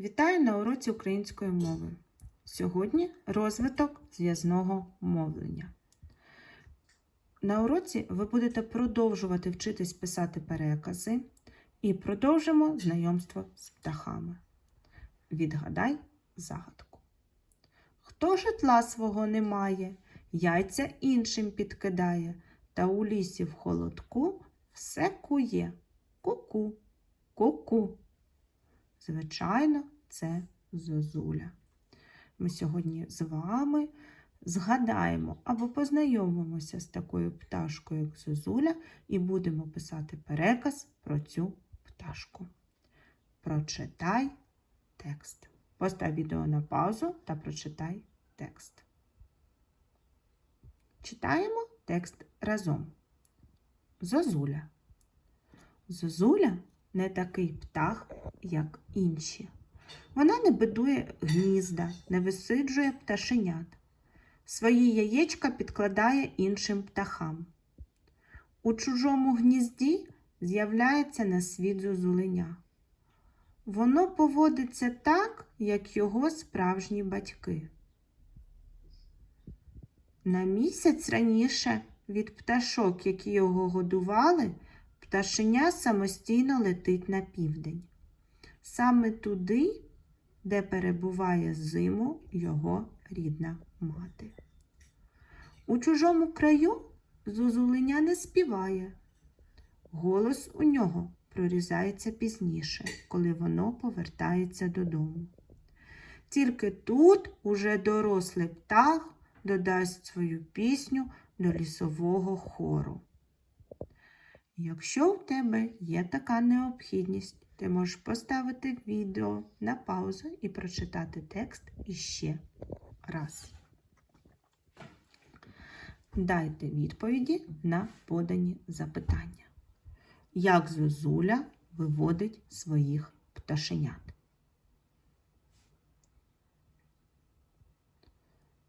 Вітаю на уроці української мови. Сьогодні розвиток зв'язного мовлення. На уроці ви будете продовжувати вчитись писати перекази і продовжимо знайомство з птахами. Відгадай загадку. Хто житла свого не має, яйця іншим підкидає, та у лісі в холодку все кує. Ку-ку, ку-ку. Звичайно, це зозуля. Ми сьогодні з вами згадаємо або познайомимося з такою пташкою, як зозуля, і будемо писати переказ про цю пташку. Прочитай текст. Постав відео на паузу та прочитай текст. Читаємо текст разом. Зозуля. Зозуля не такий птах, як інші. Вона не будує гнізда, не висиджує пташенят. Свої яєчка підкладає іншим птахам. У чужому гнізді з'являється на світ зозуленя. Воно поводиться так, як його справжні батьки. На місяць раніше від пташок, які його годували, пташеня самостійно летить на південь. Саме туди, де перебуває зиму його рідна мати. У чужому краю зозуленя не співає. Голос у нього прорізається пізніше, коли воно повертається додому. Тільки тут уже дорослий птах додасть свою пісню до лісового хору. Якщо у тебе є така необхідність, ти можеш поставити відео на паузу і прочитати текст іще раз. Дайте відповіді на подані запитання. Як зозуля виводить своїх пташенят?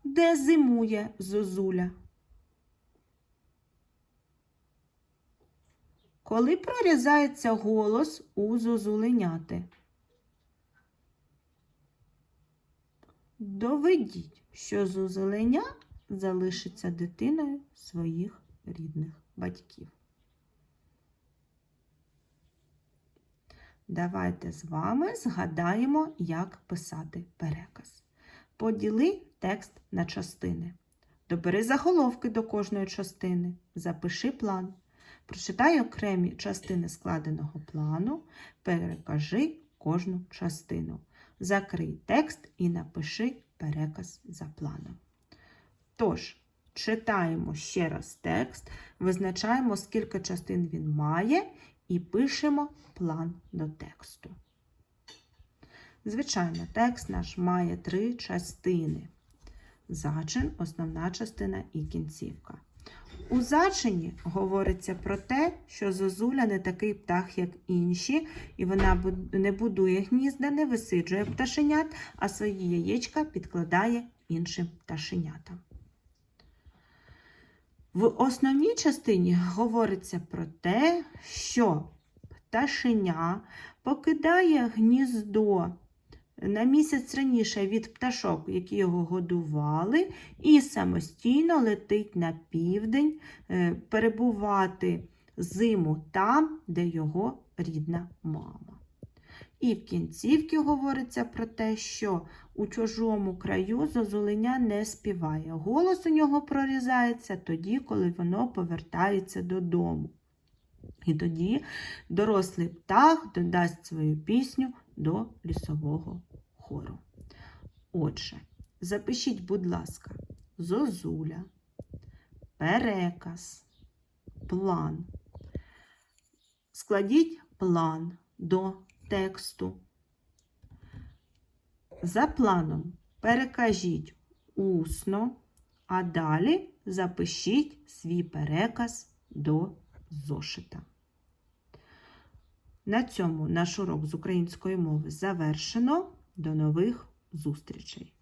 Де зимує зозуля? Коли прорізається голос у зозуленяти? Доведіть, що зозуленя залишиться дитиною своїх рідних батьків. Давайте з вами згадаємо, як писати переказ. Поділи текст на частини. Добери заголовки до кожної частини. Запиши план. Прочитай окремі частини складеного плану, перекажи кожну частину. Закрий текст і напиши переказ за планом. Тож, читаємо ще раз текст, визначаємо, скільки частин він має, і пишемо план до тексту. Звичайно, текст наш має три частини: зачин, основна частина і кінцівка. У зачині говориться про те, що зозуля не такий птах, як інші, і вона не будує гнізда, не висиджує пташенят, а свої яєчка підкладає іншим пташенятам. В основній частині говориться про те, що пташеня покидає гніздо на місяць раніше від пташок, які його годували, і самостійно летить на південь е, перебувати зиму там, де його рідна мама. І в кінцівці говориться про те, що у чужому краю зозуленя не співає. Голос у нього прорізається тоді, коли воно повертається додому. І тоді дорослий птах додасть свою пісню до лісового хору. Отже, запишіть, будь ласка, зозуля, переказ, план. Складіть план до тексту. За планом перекажіть усно, а далі запишіть свій переказ до зошита. На цьому наш урок з української мови завершено. До нових зустрічей!